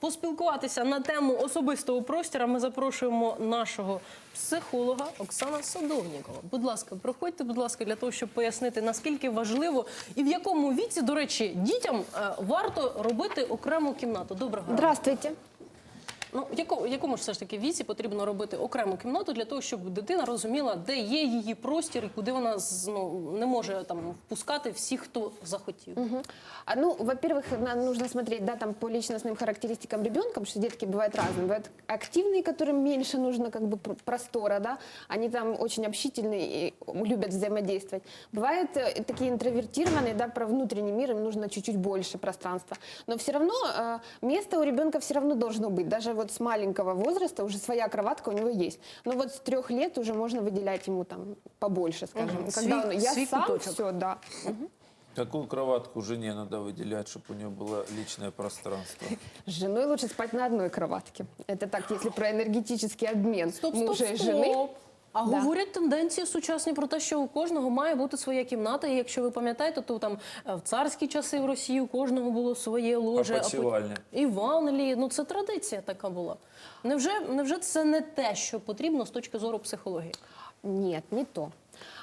Поспілкуватися на тему особистого простіра ми запрошуємо нашого психолога Оксана Садовнікова. Будь ласка, проходьте, будь ласка, для того, щоб пояснити, наскільки важливо і в якому віці, до речі, дітям е, варто робити окрему кімнату. Доброго. Здравствуйте. Ну, в якому, в якому ж все ж таки віці потрібно робити окрему кімнату для того, щоб дитина розуміла, де є її простір і куди вона з- ну, не може там впускати всіх, хто захотів. Мгм. А, Ну, во-первых, на- нужно смотреть, да, там по личностным характеристикам ребенка, потому что детки бывают разные. Бывают активные, которым меньше нужно как бы пр- простора, да, они там очень общительные и любят взаимодействовать. Бывают э, такие интровертированные, да, про внутренний мир, им нужно чуть-чуть больше пространства. Но все равно э, место у ребенка все равно должно быть. Даже вот с маленького возраста уже своя кроватка у него есть. Но вот с трех лет уже можно выделять ему там побольше, скажем. Мгм. Когда Свой- он, я свой сам куточек. все, да. Какую кроватку жене надо выделять, чтобы у нее было личное пространство? С женой лучше спать на одной кроватке. Это так, если про энергетический обмен Стоп, стоп, мужа и стоп. А Да. говорять тенденції сучасні про те, що у кожного має бути своя кімната. І якщо ви пам'ятаєте, то там е, в царські часи в Росії у кожного було своє ложе. а потім- І в Англії. Ну це традиція така була. Невже, невже це не те, що потрібно з точки зору психології? Ні, не то.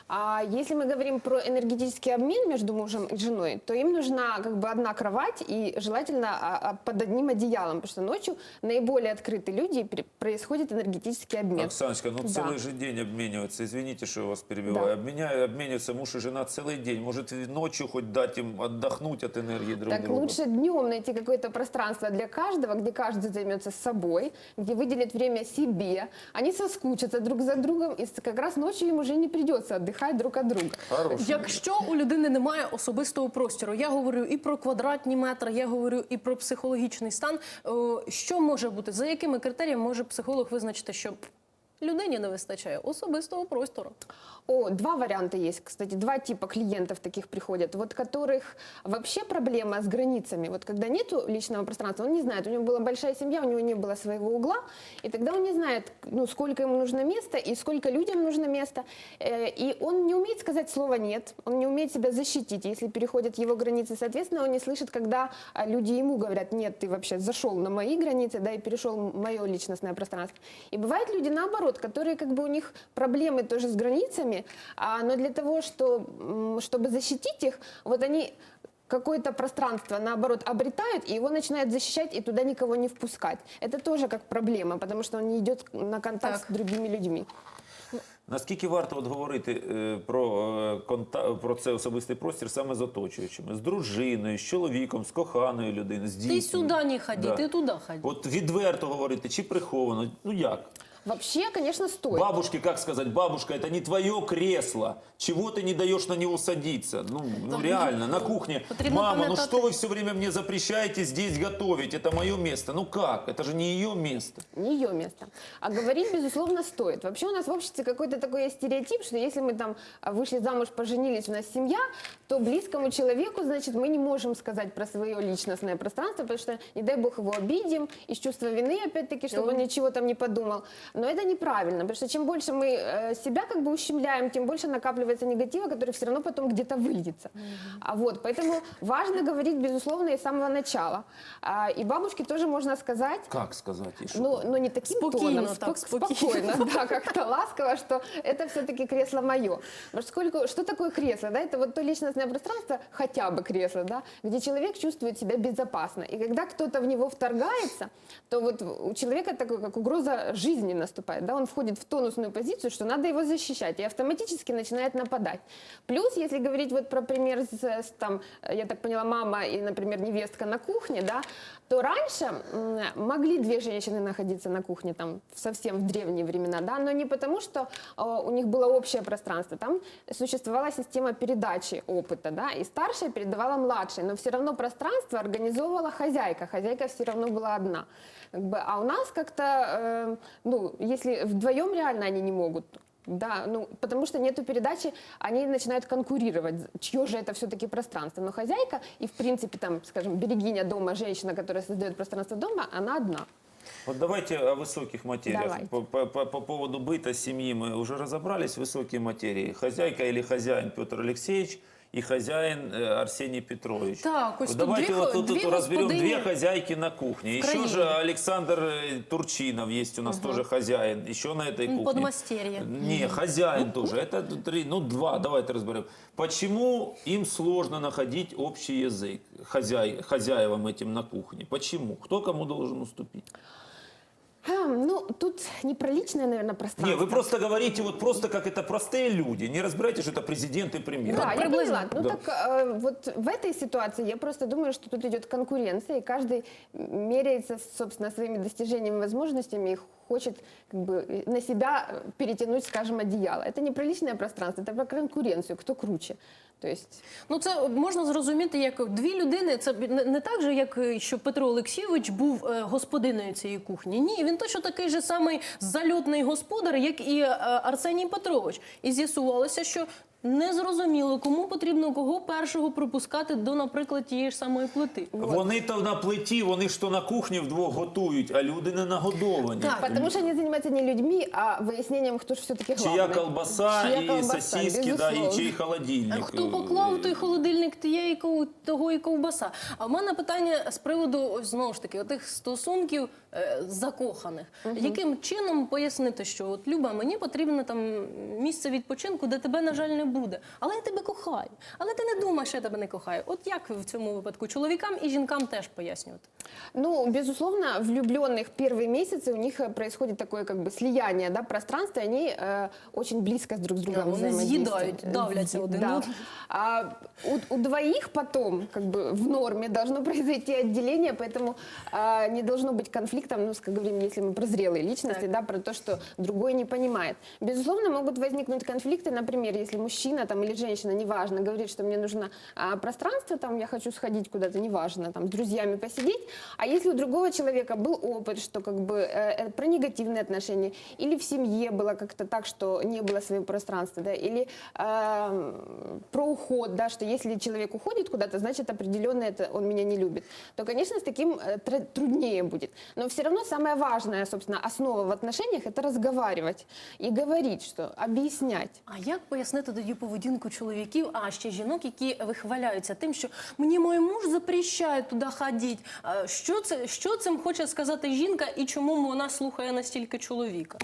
А если мы говорим про энергетический обмен между мужем и женой, то им нужна как бы одна кровать и желательно а, а, под одним одеялом, потому что ночью наиболее открытые люди и происходит энергетический обмен. Оксаночка, ну Да. целый же день обмениваются. Извините, что я вас перебиваю. Да. Обменяю, обмениваются муж и жена целый день. Может, ночью хоть дать им отдохнуть от энергии друг Так друга. лучше днем найти какое-то пространство для каждого, где каждый займется собой, где выделит время себе. Они соскучатся друг за другом, и как раз ночью им уже не придется отдыхать друг от друга. Хороший. Якщо у людини немає особистого простору, я говорю і про квадратні метри, я говорю і про психологічний стан. е, Що може бути? За якими критеріями може психолог визначити, що людині не вистачає особистого простору? О, два варианта есть, кстати, два типа клиентов таких приходят, вот которых вообще проблема с границами. Вот когда нету личного пространства, он не знает, у него была большая семья, у него не было своего угла, и тогда он не знает, ну, сколько ему нужно места и сколько людям нужно места, Э, и он не умеет сказать слово «нет», он не умеет себя защитить, если переходят его границы, соответственно, он не слышит, когда а, люди ему говорят «нет, ты вообще зашел на мои границы, да, и перешел мое личностное пространство». И бывают люди наоборот, которые как бы у них проблемы тоже с границами, а, но для того, что, м, чтобы защитить их, вот они какое-то пространство, наоборот, обретают, и его начинают защищать, и туда никого не впускать. Это тоже как проблема, потому что он не идет на контакт Так. с другими людьми. Наскільки варто от говорити е, про, е, конта... про це особистий простір саме з оточуючими? З дружиною, з чоловіком, з коханою людиною, з дітьми? Ти сюди не ходи, Да. ти туди ходи. От відверто говорити чи приховано? Ну як? Вообще, конечно, стоит. Бабушке, как сказать, бабушка, это не твое кресло. Чего ты не даешь на него садиться? Ну, ну реально, на кухне. Мама, ну что вы все время мне запрещаете здесь готовить? Это мое место. Ну как? Это же не ее место. не ее место. А говорить, безусловно, стоит. Вообще у нас в обществе какой-то такой есть стереотип, что если мы там а, вышли замуж, поженились, у нас семья, то близкому человеку, значит, мы не можем сказать про свое личностное пространство, потому что, не дай бог, его обидим, из чувства вины, опять-таки, чтобы он ничего там не подумал. Но это неправильно, потому что чем больше мы э, себя как бы ущемляем, тем больше накапливается негатива, который все равно потом где-то выльется. А вот, поэтому важно говорить, безусловно, и с самого начала. А, и бабушке тоже можно сказать, Как сказать? что ну, ну не таким Спокойно тоном, так, спок- спокойно. спокойно, да, как-то ласково, что это все-таки кресло мое. Потому что сколько, что такое кресло, да? Это вот то личностное пространство, хотя бы кресло, да, где человек чувствует себя безопасно. И когда кто-то в него вторгается, то вот у человека такой, как угроза жизни наступает, да, он входит в тонусную позицию, что надо его защищать, и автоматически начинает нападать. Плюс, если говорить вот про пример с, там, я так поняла, мама и, например, невестка на кухне, да, то раньше могли две женщины находиться на кухне там совсем в древние времена, да, но не потому, что э, у них было общее пространство, там существовала система передачи опыта, да, и старшая передавала младшей, но все равно пространство организовывала хозяйка, хозяйка все равно была одна. Как бы, а у нас как-то, э, ну, если вдвоем реально они не могут, да, ну, потому что нету передачи, они начинают конкурировать, чье же это все-таки пространство. Но хозяйка и, в принципе, там, скажем, берегиня дома, женщина, которая создает пространство дома, она одна. Вот давайте о высоких материях. По, по- по- по поводу быта семьи мы уже разобрались. Высокие материи. Хозяйка или хозяин Петр Алексеевич и хозяин э, Арсений Петрович. Так, ось Вот тут Давайте дві вот хо- тут, дві тут разберем господині две хозяйки на кухне. Еще краине. же Александр э, Турчинов есть у нас тоже хозяин. Еще на этой М, кухне. подмастерье. Не, хозяин тоже. Это три, ну два, давайте разберем. Почему им сложно находить общий язык хозяй, хозяевам этим на кухне? Почему? Кто кому должен уступить? Хм, ну, тут не про личное, наверное, пространство. Не, вы просто говорите вот просто как это простые люди. Не разбирайте, что это президент и премьер. Да, я приблизно. поняла. Ну Да. так э, вот в этой ситуации я просто думаю, что тут идет конкуренция, и каждый меряется, собственно, своими достижениями, возможностями и хочет как бы на себя э, перетянуть, скажем, одеяло. Это не про личное пространство, это про конкуренцию, кто круче. То есть Ну, це можна зрозуміти як дві людини. Це не так же, як е, що Петро Олексійович був е, господиною цієї кухні. Ні, він точно такий же самий зальотний господар, як і е, Арсеній Петрович. І з'ясувалося, що незрозуміло, кому потрібно кого першого пропускати до, наприклад, тієї ж самої плити. Вони то на плиті, вони ж то на кухні вдвох готують, а люди не нагодовані. Так. Потому что они занимаются не людьми, а выяснением, кто же все-таки главный. Чия колбаса Чия і колбаса, сосиски, да, і чий холодильник. А хто поклав той холодильник тієї того і ковбаса? А в мене питання з приводу ось, знову ж таки отих стосунків е, закоханих. Яким чином пояснити, що от Люба, мені потрібно там місце відпочинку, де тебе на жаль не буде. Але я тебе кохаю. Але ти не думаєш, що я тебе не кохаю. От як в цьому випадку чоловікам і жінкам теж пояснювати? Ну, безусловно, влюбленных первые месяцы у них э, происходит такое как бы слияние, да, пространства, и они э, очень близко с друг с другом Да, они взаимодействуют. съедают, давлятся один Да. на друга. А у, у двоих потом, как бы в норме, должно произойти отделение, поэтому а, не должно быть конфликтом, ну, как говорим, если мы про зрелые личности, Так. да, про то, что другой не понимает. Безусловно, могут возникнуть конфликты, например, если мужчина там, или женщина, неважно, говорит, что мне нужно а, пространство, там, я хочу сходить куда-то, неважно, там, с друзьями посидеть, а если у другого человека был опыт, что как бы э, э, про негативные отношения, или в семье было как-то так, что не было своего пространства, да, или э, про уход, да, что если человек уходит куда-то, значит определенно это он меня не любит, то, конечно, с таким э, тр- труднее будет. Но все равно самое важное, собственно, основа в отношениях это разговаривать и говорить, что объяснять. А як пояснити тоді поведінку чоловіків, а ще жінок, які вихваляються тим, що мені мій муж запрещає туди ходити? Що це що цим хоче сказати жінка, і чому вона слухає настільки чоловіка?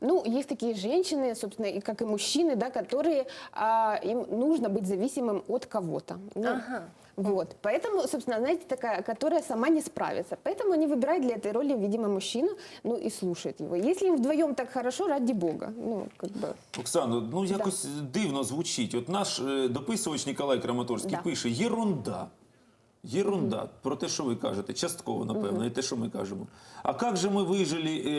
Ну, есть такие женщины, собственно, и как и мужчины, да, которые а, им нужно быть зависимым от кого-то. Ну, Ага. Вот, поэтому, собственно, знаете, такая, которая сама не справится. Поэтому они выбирают для этой роли, видимо, мужчину, ну и слушают его. Если им вдвоем так хорошо, ради бога, ну, как бы... Оксано, ну якось дивно звучить. От наш е, дописувач Ніколай Краматорський Да. пише: єрунда. Єрунда. Про те, що ви кажете, частково, напевно, і те, що ми кажемо. А як же ми вижили, е,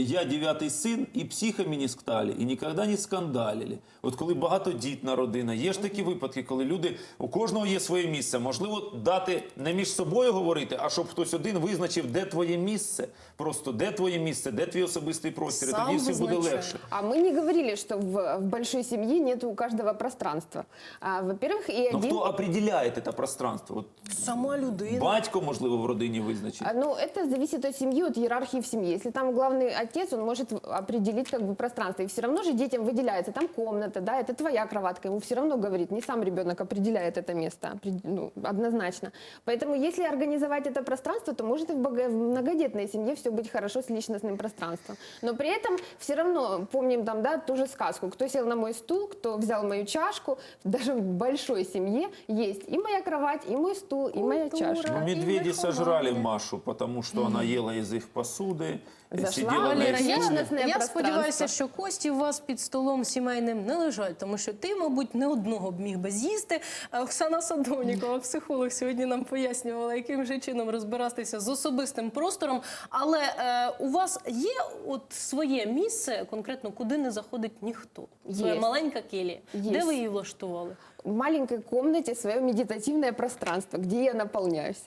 я дев'ятий син, і психами не скталі, і ніколи не скандалили. От коли багатодітна родина, є ж такі випадки, коли люди, у кожного є своє місце. Можливо, дати не між собою говорити, а щоб хтось один визначив, де твоє місце. Просто де твоє місце, де твій особистий простір, Сам тоді все буде легше. А мы не говорили, что в, в большой семье нет у каждого пространства. А, во-первых, и Ну один... хто определяє це пространство? От Сама людина. Батько, можливо, в родині визначить. А, Ну, это зависит от семьи, от иерархии в семье. Если там главный отец, он может определить как бы пространство. И все равно же детям выделяется там комната, да, это твоя кроватка. Ему все равно говорит, не сам ребенок определяет это место, ну, однозначно. Поэтому если организовать это пространство, то может и в, в многодетной семье все быть хорошо с личностным пространством. Но при этом все равно помним там, да, ту же сказку. Кто сел на мой стул, кто взял мою чашку. Даже в большой семье есть и моя кровать, и мой стул, и моя Культура. чашка. Ну, и медведи выхование. сожрали Машу, потому что она ела из их посуды, э, Зашла сидела на Валера, их я стуле. на- Личностне я пространство. сподіваюся, що кості у вас під столом сімейним не лежать, тому що ти, мабуть, не одного б міг би з'їсти. А Оксана Садовнікова, психолог, сьогодні нам пояснювала, яким же чином розбиратися з особистим простором. Але е, у вас є от своє місце, конкретно куди не заходить ніхто. Своя Є. маленька келія. Є. Де ви її влаштували? в маленькой комнате свое медитативное пространство, где я наполняюсь.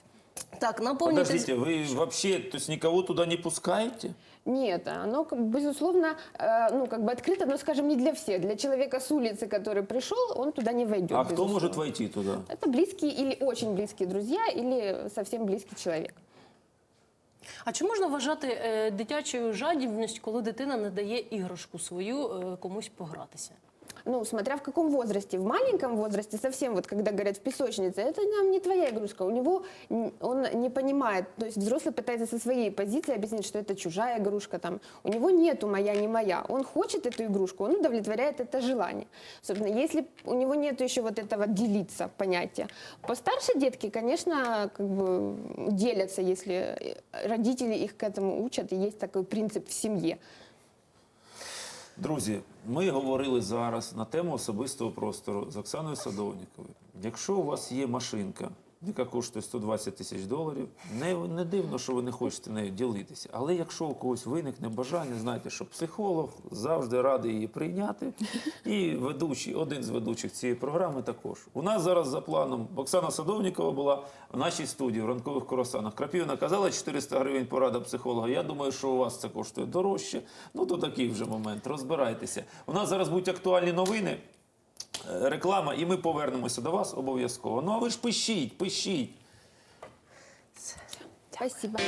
Так, наповнюйте. Подождите, вы вообще, то есть никого туда не пускаете? Нет, оно, как бы, безусловно, э, ну, как бы открыто, но, скажем, не для всех. Для человека с улицы, который пришел, он туда не войдет. А кто безусловно. может войти туда? Это близкие или очень близкие друзья, или совсем близкий человек. А чи можна вважати е, дитячою жадібністю, коли дитина не дає іграшку свою е, комусь погратися? Ну, смотря в каком возрасте. В маленьком возрасте совсем, вот когда говорят в песочнице, это нам не твоя игрушка. У него он не понимает, то есть взрослый пытается со своей позиции объяснить, что это чужая игрушка. Там. У него нету моя, не моя. Он хочет эту игрушку, он удовлетворяет это желание. Собственно, если у него нету еще вот этого делиться понятия. Постарше детки, конечно, как бы делятся, если э, родители их к этому учат, и есть такой принцип в семье. Друзі, ми говорили зараз на тему особистого простору з Оксаною Садовніковою. Якщо у вас є машинка, яка коштує 120 тисяч доларів, не, не дивно, що ви не хочете нею ділитися. Але якщо у когось виникне бажання, знайте, що психолог завжди радий її прийняти. І ведучий, один з ведучих цієї програми також. У нас зараз за планом Оксана Садовнікова була в нашій студії в ранкових коросанах. Крапівна казала 400 гривень порада психолога. Я думаю, що у вас це коштує дорожче. Ну то такий вже момент. Розбирайтеся. У нас зараз будуть актуальні новини. Реклама, і ми повернемося до вас обов'язково. Ну а ви ж пишіть, пишіть. Спасибо.